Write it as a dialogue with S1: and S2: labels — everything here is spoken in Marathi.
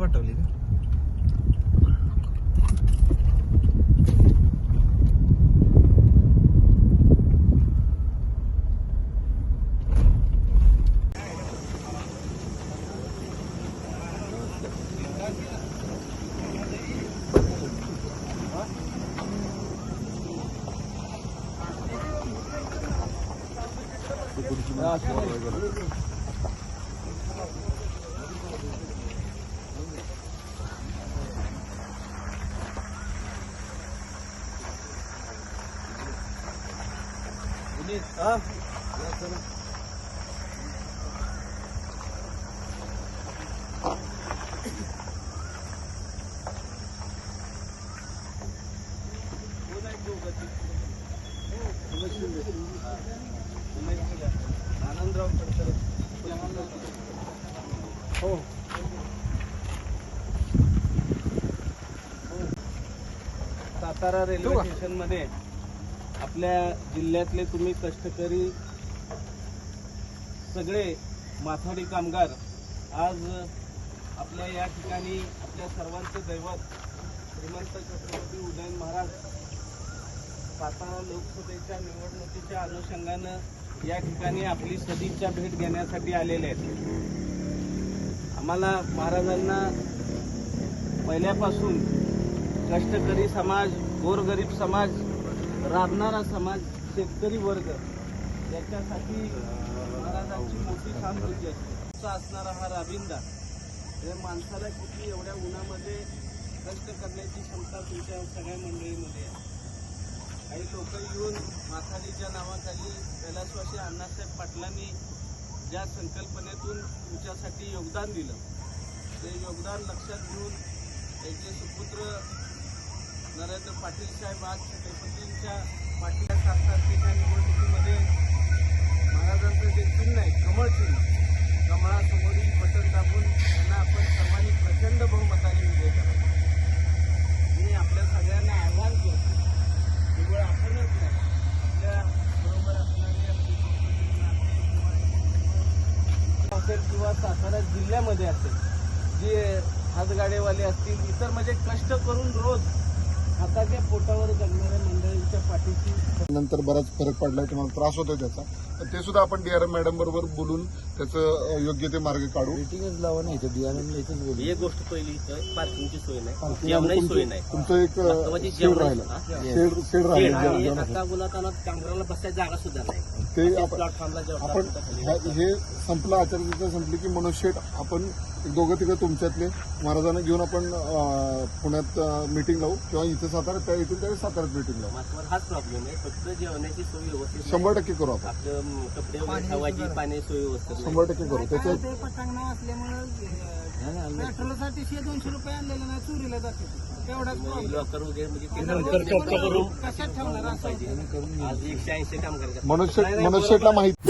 S1: पाठवली का
S2: 아, 어. सातारा रेल्वे स्टेशनमध्ये आपल्या जिल्ह्यातले तुम्ही कष्टकरी सगळे माथाडी कामगार आज आपल्या या ठिकाणी आपल्या सर्वांचे दैवत श्रीमंत छत्रपती उदयन महाराज सातारा लोकसभेच्या निवडणुकीच्या अनुषंगानं या ठिकाणी आपली सदिच्छा भेट घेण्यासाठी आलेले आहेत. आम्हाला महाराजांना पहिल्यापासून कष्टकरी समाज गोरगरीब समाज राबणारा समाज शेतकरी वर्ग याच्यासाठी महाराजांची मोठी सहानुभूती असते असणारा हा राबिंदा या माणसाला किती एवढ्या उन्हामध्ये कष्ट करण्याची क्षमता तुमच्या सगळ्या मंडळीमध्ये आहे. काही लोक येऊन माथाडीच्या नावाखाली कैलासवासी अण्णासाहेब पाटलांनी ज्या संकल्पनेतून तुमच्यासाठी योगदान दिलं ते योगदान लक्षात घेऊन त्यांचे सुपुत्र नरेंद्र पाटील साहेब आज छत्रपतींच्या पाटील सात तारखेच्या निवडणुकीमध्ये महाराजांचं जे चिन्ह आहे कमळ चिन्ह कमळासमोरील बटन दाबून त्यांना आपण सर्वांनी प्रचंड बहुमताने विजय करावा मी आपल्या सगळ्यांना आव्हान करतो केवळ आपणच नाही आपल्या बरोबर असणाऱ्या असेल किंवा सातारा जिल्ह्यामध्ये असेल जे हातगाडेवाले असतील इतर म्हणजे कष्ट करून रोज हाताच्या पोटावर जगणाऱ्या मंडळींच्या पाठीशी
S3: नंतर बराच फरक पडलाय तुम्हाला त्रास होतोय त्याचा. तर ते सुद्धा आपण डीआरएम मॅडम बरोबर बोलून त्याचं योग्य ते मार्ग काढू.
S1: रेटिंगच लावा नाही इथंच बोलू.
S4: एक गोष्ट पहिली इथं पार्किंगची सोय नाही. जेवणाची सोय नाही.
S3: तुमचं एक
S4: महत्वाची
S3: शेड राहिलं? शेड राहिलं.
S4: आता बोलताना बसायची जागा सुद्धा नाही.
S3: ते आपण
S4: प्लॅटफॉर्मला
S3: हे संपलं आचारसंहिता संपली की मनुष्य आपण एक दोघं तिघं तुमच्यातले. महाराजांना घेऊन आपण पुण्यात मिटिंग लावू. किंवा इथे साताऱ्यात त्या येतील त्यावेळी साताऱ्यात मिटिंग लावू.
S4: हाच प्रॉब्लेम आहे. फक्त जेवणाची सोय व्यवस्थित.
S3: शंभर टक्के करू आपण.
S4: आपलं कपडे वगैरे पाणी सोय व्यवस्थित.
S3: शंभर टक्के करू. त्याच्यात
S5: ते पटांगण असल्यामुळे पेट्रोलसाठी शे दोनशे रुपये आणलेले नाही चोरीला जाते. तेवढाच प्रॉब्लेम
S4: लॉकर वगैरे म्हणजे ते
S5: कशात ठेवणार असं?
S4: पाहिजे. आज एकशे ऐंशी कामगार
S3: मनुष्य मनुष्यला माहिती